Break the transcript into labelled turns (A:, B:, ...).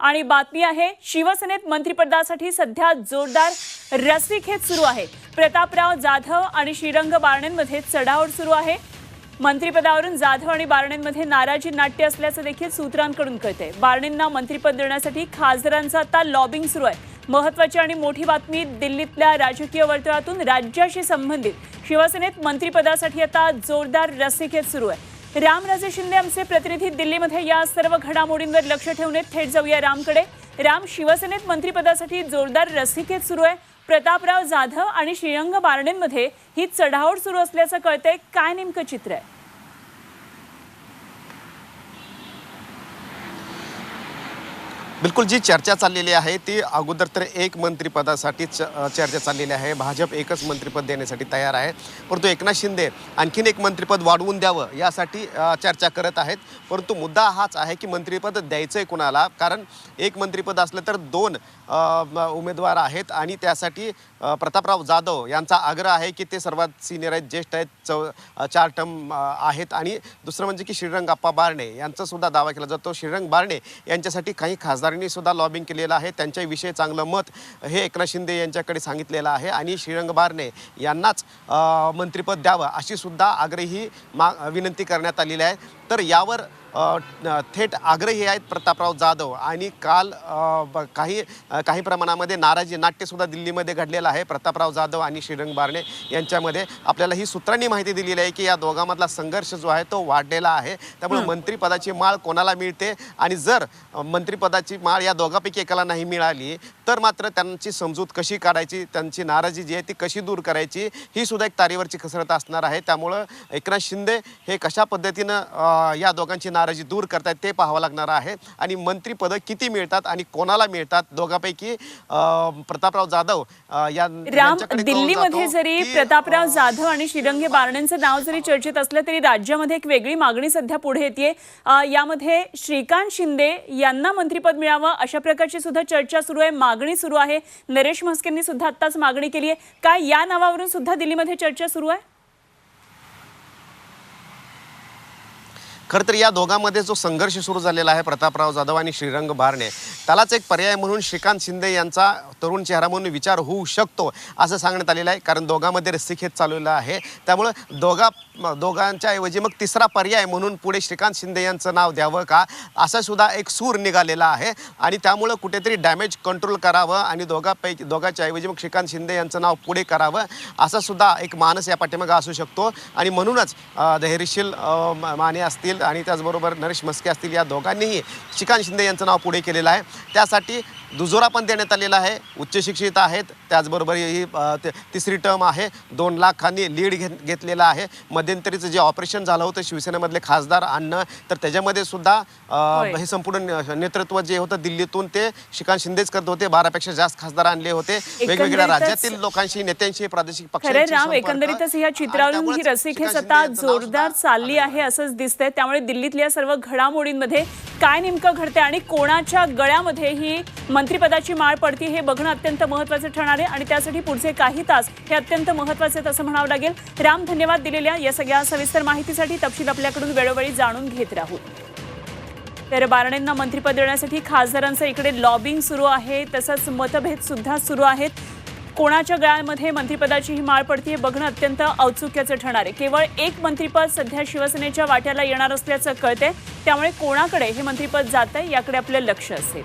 A: आणि बातमी आहे शिवसेनेत मंत्रिपदासाठी सध्या जोरदार रस्सीखेच सुरू आहे. प्रतापराव जाधव आणि श्रीरंग बारणेंमध्ये चढाओढ सुरू आहे. मंत्रिपदावरून जाधव आणि बारणेंमध्ये नाराजी नाट्य असल्याचं देखील सूत्रांकडून कळतंय. बारणेंना मंत्रिपद देण्यासाठी खासदारांचं आता लॉबिंग सुरू आहे. महत्वाची आणि मोठी बातमी दिल्लीतल्या राजकीय वर्तुळातून राज्याशी संबंधित. शिवसेनेत मंत्रिपदासाठी आता जोरदार रस्सीखेच सुरू आहे. रामराजे शिंदे आमचे प्रतिनिधी दिल्लीमध्ये या सर्व घडामोडींवर लक्ष ठेवून थेट जाऊया रामकडे. राम शिवसेनेत मंत्रिपदासाठी जोरदार रस्सीखेच सुरू आहे. प्रतापराव जाधव आणि श्रीरंग बारणेंमध्ये ही चढाओढ सुरू असल्याचं कळतंय. काय नेमकं चित्र आहे?
B: बिलकुल जी चर्चा चाललेली आहे ती अगोदर तर एक मंत्रिपदासाठी च- चर्चा चाललेली आहे. भाजप एकच मंत्रिपद देण्यासाठी तयार आहे. परंतु एकनाथ शिंदे आणखीन एक मंत्रिपद वाढवून द्यावं यासाठी चर्चा करत आहेत. परंतु मुद्दा हाच आहे की मंत्रिपद द्यायचं आहे कुणाला? कारण एक मंत्रिपद असलं तर दोन उमेदवार आहेत आणि त्यासाठी प्रतापराव जाधव यांचा आग्रह आहे की ते सर्वात सिनियर आहेत ज्येष्ठ आहेत चौ चार टर्म आहेत आणि दुसरं म्हणजे की श्रीरंग अप्पा बारणे यांचासुद्धा दावा केला जातो. श्रीरंग बारणे यांच्यासाठी काही खासदार सुद्धा लॉबिंग केलेलं आहे. त्यांच्याविषयी चांगलं मत हे एकनाथ शिंदे यांच्याकडे सांगितलेलं आहे. आणि श्रीरंग बारणे यांनाच मंत्रिपद द्यावं अशी सुद्धा आग्रही मा विनंती करण्यात आलेली आहे. तर यावर थेट आग्रही आहेत प्रतापराव जाधव. आणि काल काही काही प्रमाणामध्ये नाराजी नाट्यसुद्धा दिल्लीमध्ये घडलेलं आहे. प्रतापराव जाधव आणि श्रीरंग बारणे यांच्यामध्ये आपल्याला ही सूत्रांनी माहिती दिलेली आहे की या दोघांमधला संघर्ष जो आहे तो वाढलेला आहे. त्यामुळे मंत्रिपदाची माळ कोणाला मिळते? आणि जर मंत्रिपदाची माळ या दोघांपैकी एकाला नाही मिळाली तर मात्र त्यांची समजूत कशी काढायची त्यांची नाराजी जी आहे ती कशी दूर करायची ही सुद्धा एक तारीवरची कसरत असणार आहे. त्यामुळं एकनाथ शिंदे हे कशा पद्धतीनं या दोघांची नाराजी दूर करतायत ते पाहावं लागणार आहे. आणि मंत्रिपदं किती मिळतात आणि कोणाला मिळतात दोघांपैकी प्रतापराव जाधव या
A: राम दिल्लीमध्ये जरी प्रतापराव जाधव आणि श्रीरंगे बारणेंचं नाव जरी चर्चेत असलं तरी राज्यामध्ये एक वेगळी मागणी सध्या पुढे येते यामध्ये श्रीकांत शिंदे यांना मंत्रिपद मिळावं अशा प्रकारची सुद्धा चर्चा सुरू आहे. मागणी मागणी सुरू आहे. नरेश म्हस्केंनी सुद्धा आत्ताच मागणी केली आहे. काय या नावावरून सुद्धा दिल्लीमध्ये चर्चा सुरू आहे?
B: खरं तर या दोघांमध्ये जो संघर्ष सुरू झालेला आहे प्रतापराव जाधव आणि श्रीरंग बारणे त्यालाच एक पर्याय म्हणून श्रीकांत शिंदे यांचा तरुण चेहरा म्हणून विचार होऊ शकतो असं सांगण्यात आलेलं आहे. कारण दोघांमध्ये रस्सीखेच चालवलेला आहे. त्यामुळं दोघा दोघांच्या ऐवजी मग तिसरा पर्याय म्हणून पुढे श्रीकांत शिंदे यांचं नाव द्यावं का असा सुद्धा एक सूर निघालेला आहे. आणि त्यामुळं कुठेतरी डॅमेज कंट्रोल करावं आणि दोघांपैकी दोघांच्या ऐवजी मग श्रीकांत शिंदे यांचं नाव पुढे करावं असा सुद्धा एक मानस या पाठीमागं असू शकतो. आणि म्हणूनच धैर्यशील माने असतील आणि त्याचबरोबर नरेश मस्के असतील या दोघांनीही श्रीकांत शिंदे यांचं नाव पुढे केलेलं आहे. त्यासाठी दुजोरा पण देण्यात आलेला आहे. उच्च शिक्षित आहेत. त्याचबरोबर ही तिसरी टर्म आहे. दोन लाखांनी लीड घेत घेतलेला आहे. मध्यंतरीचं जे ऑपरेशन झालं होतं शिवसेनेमधले खासदार आणणं तर त्याच्यामध्ये सुद्धा. हे संपूर्ण नेतृत्व जे होतं दिल्लीतून ते श्रीकांत शिंदेच करत होते. बारापेक्षा जास्त खासदार आणले होते. वेगवेगळ्या राज्यातील लोकांशी नेत्यांशी प्रादेशिक पक्षांशी संपर्क.
A: एकंदरीतच
B: आणि
A: चित्रावरून ही आता
B: यांचं नाव
A: जोरदार चालली आहे. असंच दिसतंय. त्यामुळे दिल्लीतल्या सर्व घडामोडींमध्ये काय नेमकं घडतंय आणि कोणाच्या गळ्यामध्ये ही मंत्रिपदाची माळ पडते हे बघणं अत्यंत महत्वाचं ठरणार आहे. आणि त्यासाठी पुढचे काही तास हे अत्यंत महत्त्वाचे आहेत असं म्हणावं लागेल. राम धन्यवाद दिलेल्या या सगळ्या सविस्तर माहितीसाठी तपशील आपल्याकडून वेळोवेळी जाणून घेत राहू. तर बारणेंना मंत्रिपद देण्यासाठी खासदारांचं इकडे लॉबिंग सुरू आहे तसंच मतभेद सुद्धा सुरू आहेत. कोणाच्या गळ्यामध्ये मंत्रिपदाची ही माळ पडते बघणं अत्यंत औत्सुक्याचं ठरणार आहे. केवळ एक मंत्रिपद सध्या शिवसेनेच्या वाट्याला येणार असल्याचं कळतंय. त्यामुळे कोणाकडे हे मंत्रिपद जात आहे याकडे आपलं लक्ष असेल.